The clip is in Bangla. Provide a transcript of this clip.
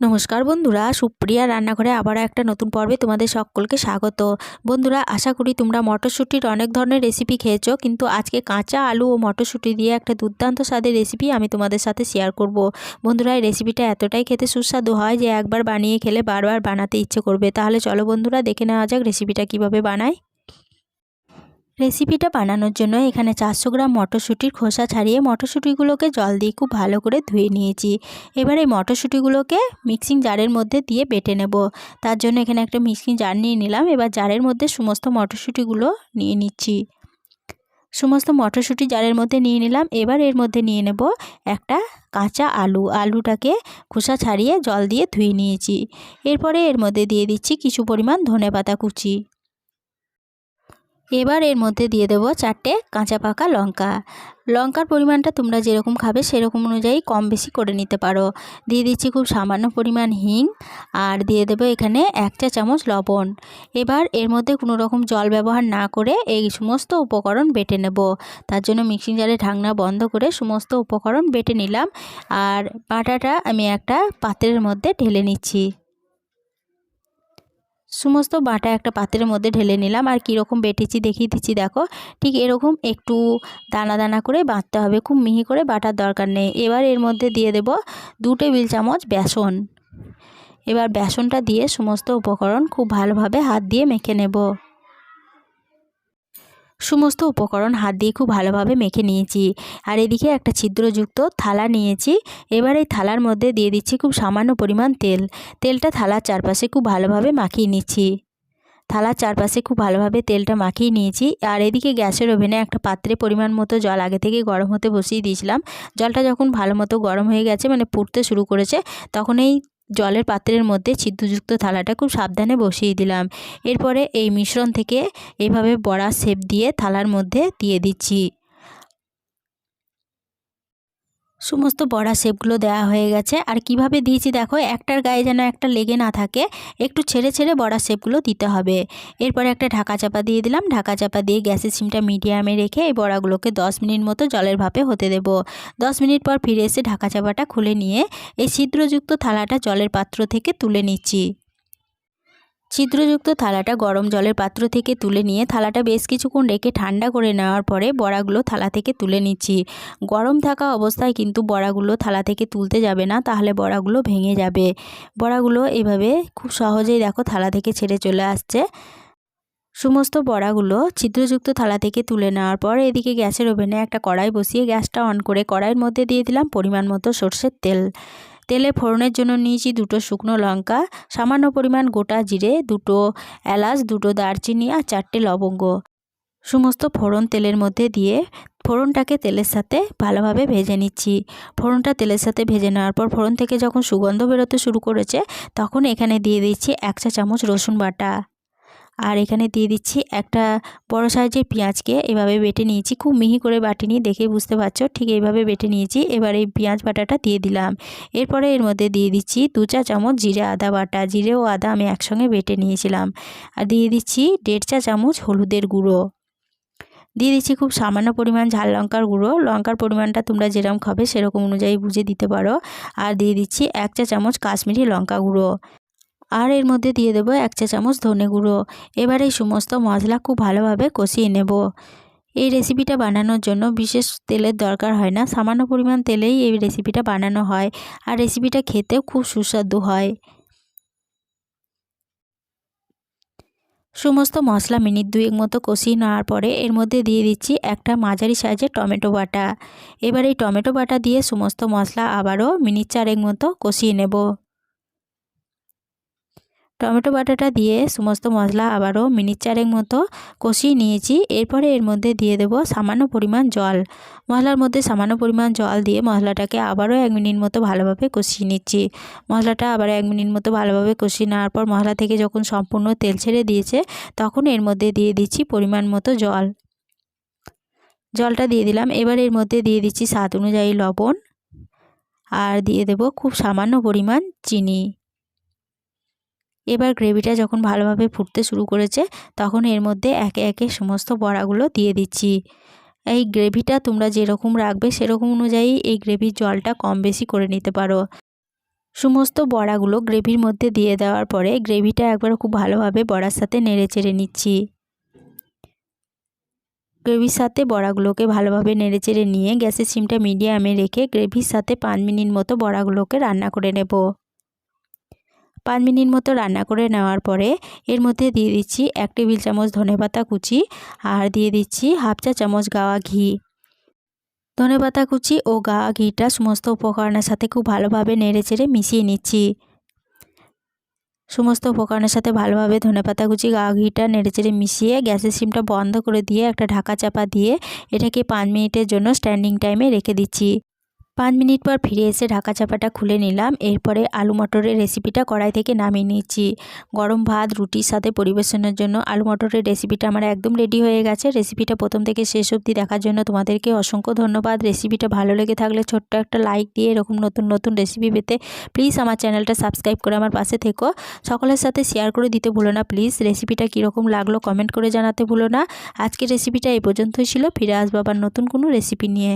নমস্কার বন্ধুরা, সুপ্রিয়া রান্নাঘরে আবার একটা নতুন পর্বে তোমাদের সকলকে স্বাগত। বন্ধুরা, আশা করি তোমরা মটরশুঁটির অনেক ধরনের রেসিপি খেয়েছো, কিন্তু আজকে কাঁচা আলু ও মটরশুঁটি দিয়ে একটা দুর্দান্ত স্বাদের রেসিপি আমি তোমাদের সাথে শেয়ার করব। বন্ধুরা, এই রেসিপিটা এতটাই খেতে সুস্বাদু হয় যে একবার বানিয়ে খেলে বারবার বানাতে ইচ্ছে করবে। তাহলে চলো বন্ধুরা, দেখে নেওয়া যাক রেসিপিটা কীভাবে বানায়। রেসিপিটা বানানোর জন্য এখানে চারশো গ্রাম মটরশুঁটির খোসা ছাড়িয়ে মটরশুঁটিগুলোকে জল দিয়ে খুব ভালো করে ধুয়ে নিয়েছি। এবার এই মটরশুঁটিগুলোকে মিক্সিং জারের মধ্যে দিয়ে বেটে নেব। তার জন্য এখানে একটা মিক্সিং জার নিয়ে নিলাম। এবার জারের মধ্যে সমস্ত মটরশুঁটিগুলো নিয়ে নিচ্ছি। সমস্ত মটরশুঁটি জারের মধ্যে নিয়ে নিলাম। এবার এর মধ্যে নিয়ে নেব একটা কাঁচা আলু। আলুটাকে খোসা ছাড়িয়ে জল দিয়ে ধুয়ে নিয়েছি। এরপরে এর মধ্যে দিয়ে দিচ্ছি কিছু পরিমাণ ধনে পাতা কুচি। এবার এর মধ্যে দিয়ে দেবো চারটে কাঁচা পাকা লঙ্কা। লঙ্কার পরিমাণটা তোমরা যেরকম খাবে সেরকম অনুযায়ী কম বেশি করে নিতে পারো। দিয়ে দিচ্ছি খুব সামান্য পরিমাণ হিং আর দিয়ে দেবো এখানে এক চা চামচ লবণ। এবার এর মধ্যে কোনো রকম জল ব্যবহার না করে এই সমস্ত উপকরণ বেটে নেব। তার জন্য মিক্সিং জারে ঢাকনা বন্ধ করে সমস্ত উপকরণ বেটে নিলাম। আর বাটাটা আমি একটা পাত্রের মধ্যে ঢেলে নিচ্ছি। সমস্ত বাটা একটা পাত্রের মধ্যে ঢেলে নিলাম। আর কীরকম বেটেছি দেখিয়ে দিচ্ছি, দেখো। ঠিক এরকম একটু দানা দানা করে বাঁধতে হবে, খুব মিহি করে বাটার দরকার নেই। এবার এর মধ্যে দিয়ে দেব দু টেবিল চামচ বেসন। এবার বেসনটা দিয়ে সমস্ত উপকরণ খুব ভালোভাবে হাত দিয়ে মেখে নেব। সমস্ত উপকরণ হাত দিয়ে খুব ভালোভাবে মেখে নিয়েছি। আর এদিকে একটা ছিদ্রযুক্ত থালা নিয়েছি। এবার এই থালার মধ্যে দিয়ে দিচ্ছি খুব সামান্য পরিমাণ তেল। তেলটা থালার চারপাশে খুব ভালোভাবে মাখিয়ে নিচ্ছি। থালার চারপাশে খুব ভালোভাবে তেলটা মাখিয়ে নিয়েছি। আর এদিকে গ্যাসের ওভেনে একটা পাত্রে পরিমাণ মতো জল আগে থেকে গরম হতে বসিয়ে দিয়েছিলাম। জলটা যখন ভালো মতো গরম হয়ে গেছে মানে পুড়তে শুরু করেছে, তখন এই জলের পাত্রের মধ্যে ছিদ্রযুক্ত থালাটা খুব সাবধানে বসিয়ে দিলাম। এরপরে এই মিশ্রণ থেকে এইভাবে বড়া শেপ দিয়ে থালার মধ্যে দিয়ে দিচ্ছি। সমস্ত বড়া শেপগুলো দেওয়া হয়ে গেছে। আর কীভাবে দিয়েছি দেখো, একটার গায়ে যেন একটা লেগে না থাকে, একটু ছেড়ে ছেড়ে বড়া শেপগুলো দিতে হবে। এরপরে একটা ঢাকা চাপা দিয়ে দিলাম। ঢাকা চাপা দিয়ে গ্যাসের সিমটা মিডিয়ামে রেখে এই বড়াগুলোকে দশ মিনিট মতো জলের ভাপে হতে দেব। দশ মিনিট পর ফিরে এসে ঢাকা চাপাটা খুলে নিয়ে এই ছিদ্রযুক্ত থালাটা জলের পাত্র থেকে তুলে নিচ্ছি। ছিদ্রযুক্ত থালাটা গরম জলের পাত্র থেকে তুলে নিয়ে থালাটা বেশ কিছুক্ষণ রেখে ঠান্ডা করে নেওয়ার পরে বড়াগুলো থালা থেকে তুলে নিচ্ছি। গরম থাকা অবস্থায় কিন্তু বড়াগুলো থালা থেকে তুলতে যাবে না, তাহলে বড়াগুলো ভেঙে যাবে। বড়াগুলো এভাবে খুব সহজেই দেখো থালা থেকে ছেড়ে চলে আসছে। সমস্ত বড়াগুলো ছিদ্রযুক্ত থালা থেকে তুলে নেওয়ার পর এদিকে গ্যাসের ওভেনে একটা কড়াই বসিয়ে গ্যাসটা অন করে কড়াইয়ের মধ্যে দিয়ে দিলাম পরিমাণ মতো সর্ষের তেল। তেলে ফোড়নের জন্য নিয়েছি দুটো শুকনো লঙ্কা, সামান্য পরিমাণ গোটা জিরে, দুটো এলাচ, দুটো দারচিনি আর চারটে লবঙ্গ। সমস্ত ফোড়ন তেলের মধ্যে দিয়ে ফোড়নটাকে তেলের সাথে ভালোভাবে ভেজে নিচ্ছি। ফোড়নটা তেলের সাথে ভেজে নেওয়ার পর ফোড়ন থেকে যখন সুগন্ধ বেরোতে শুরু করেছে, তখন এখানে দিয়ে দিচ্ছি এক চা চামচ রসুন বাটা। আর এখানে দিয়ে দিচ্ছি একটা বড় সাইজের পেঁয়াজকে। এভাবে বেটে নিয়েছি। খুব মিহি করে বাটিনি, দেখে বুঝতে পারছ? ঠিক এইভাবে বেটে নিয়েছি। এবার এই পেঁয়াজ বাটাটা দিয়ে দিলাম। এরপরে এর মধ্যে দিয়ে দিচ্ছি দু চা চামচ জিরে আদা বাটা। জিরে ও আদা আমি একসঙ্গে বেটে নিয়েছিলাম। আর দিয়ে দিচ্ছি দেড় চা চামচ হলুদের গুঁড়ো। দিয়ে দিচ্ছি খুব সামান্য পরিমাণ ঝাল লঙ্কার গুঁড়ো। লঙ্কার পরিমাণটা তোমরা যেরকম খাবে সেরকম অনুযায়ী বুঝে দিতে পারো। আর দিয়ে দিচ্ছি এক চা চামচ কাশ্মীরি লঙ্কা গুঁড়ো। আর এর মধ্যে দিয়ে দেবো এক চা চামচ ধনে গুঁড়ো। এবার এই সমস্ত মশলা খুব ভালোভাবে কষিয়ে নেব। এই রেসিপিটা বানানোর জন্য বিশেষ তেলের দরকার হয় না, সামান্য পরিমাণ তেলেই এই রেসিপিটা বানানো হয় আর রেসিপিটা খেতেও খুব সুস্বাদু হয়। সমস্ত মশলা মিনিট দুয়েক মতো কষিয়ে নেওয়ার পরে এর মধ্যে দিয়ে দিচ্ছি একটা মাঝারি সাইজের টমেটো বাটা। এবার এই টমেটো বাটা দিয়ে সমস্ত মশলা আবারও মিনিট চারেক মতো কষিয়ে নেব। টমেটো বাটাটা দিয়ে সমস্ত মশলা আবারও মিনিট চারেক মতো কষিয়ে নিয়েছি। এরপরে এর মধ্যে দিয়ে দেব সামান্য পরিমাণ জল। মশলার মধ্যে সামান্য পরিমাণ জল দিয়ে মশলাটাকে আবারও এক মিনিট মতো ভালোভাবে কষিয়ে নিচ্ছি। মশলাটা আবার এক মিনিট মতো ভালোভাবে কষিয়ে নেওয়ার পর মশলা থেকে যখন সম্পূর্ণ তেল ছেড়ে দিয়েছে, তখন এর মধ্যে দিয়ে দিচ্ছি পরিমাণ মতো জল। জলটা দিয়ে দিলাম। এবার এর মধ্যে দিয়ে দিচ্ছি স্বাদ অনুযায়ী লবণ। আর দিয়ে দেব খুব সামান্য পরিমাণ চিনি। এবার গ্রেভিটা যখন ভালোভাবে ফুটতে শুরু করেছে, তখন এর মধ্যে একে একে সমস্ত বড়াগুলো দিয়ে দিচ্ছি। এই গ্রেভিটা তোমরা যেরকম রাখবে সেরকম অনুযায়ী এই গ্রেভির জলটা কম বেশি করে নিতে পারো। সমস্ত বড়াগুলো গ্রেভির মধ্যে দিয়ে দেওয়ার পরে গ্রেভিটা একবার খুব ভালোভাবে বড়ার সাথে নেড়ে চেড়ে নিচ্ছি। গ্রেভির সাথে বড়াগুলোকে ভালোভাবে নেড়ে চেড়ে নিয়ে গ্যাসের সিমটা মিডিয়ামে রেখে গ্রেভির সাথে পাঁচ মিনিট মতো বড়াগুলোকে রান্না করে নেব। পাঁচ মিনিট মতো রান্না করে নেওয়ার পরে এর মধ্যে দিয়ে দিচ্ছি এক টেবিল চামচ ধনেপাতা কুচি আর দিয়ে দিচ্ছি হাফ চা চামচ গাওয়া ঘি। ধনেপাতা কুচি ও গাওয়া ঘিটা সমস্ত উপকরণের সাথে খুব ভালোভাবে নেড়ে চেড়ে মিশিয়ে নিচ্ছি। সমস্ত উপকরণের সাথে ভালোভাবে ধনেপাতা কুচি গা ঘিটা নেড়েচেড়ে মিশিয়ে গ্যাসের সিমটা বন্ধ করে দিয়ে একটা ঢাকা চাপা দিয়ে এটাকে পাঁচ মিনিটের জন্য স্ট্যান্ডিং টাইমে রেখে দিচ্ছি। পাঁচ মিনিট পর ফিরে এসে ঢাকা চাপাটা খুলে নিলাম। এরপরে আলু মটরের রেসিপিটা কড়াই থেকে নামিয়ে নিচ্ছি গরম ভাত, রুটির সাথে পরিবেশনের জন্য আলু মটরের রেসিপিটা আমার একদম রেডি হয়ে গেছে। রেসিপিটা প্রথম থেকে শেষ অবধি দেখার জন্য তোমাদেরকে অসংখ্য ধন্যবাদ। রেসিপিটা ভালো লেগে থাকলে ছোট্ট একটা লাইক দিয়ে এরকম নতুন নতুন রেসিপি পেতে প্লিজ আমার চ্যানেলটা সাবস্ক্রাইব করে আমার পাশে থেকো। সকলের সাথে শেয়ার করে দিতে ভুলো না প্লিজ। রেসিপিটা কীরকম লাগল কমেন্ট করে জানাতে ভুলো না। আজকের রেসিপিটা এই পর্যন্তই ছিল। ফিরে আসব আবার নতুন কোনো রেসিপি নিয়ে।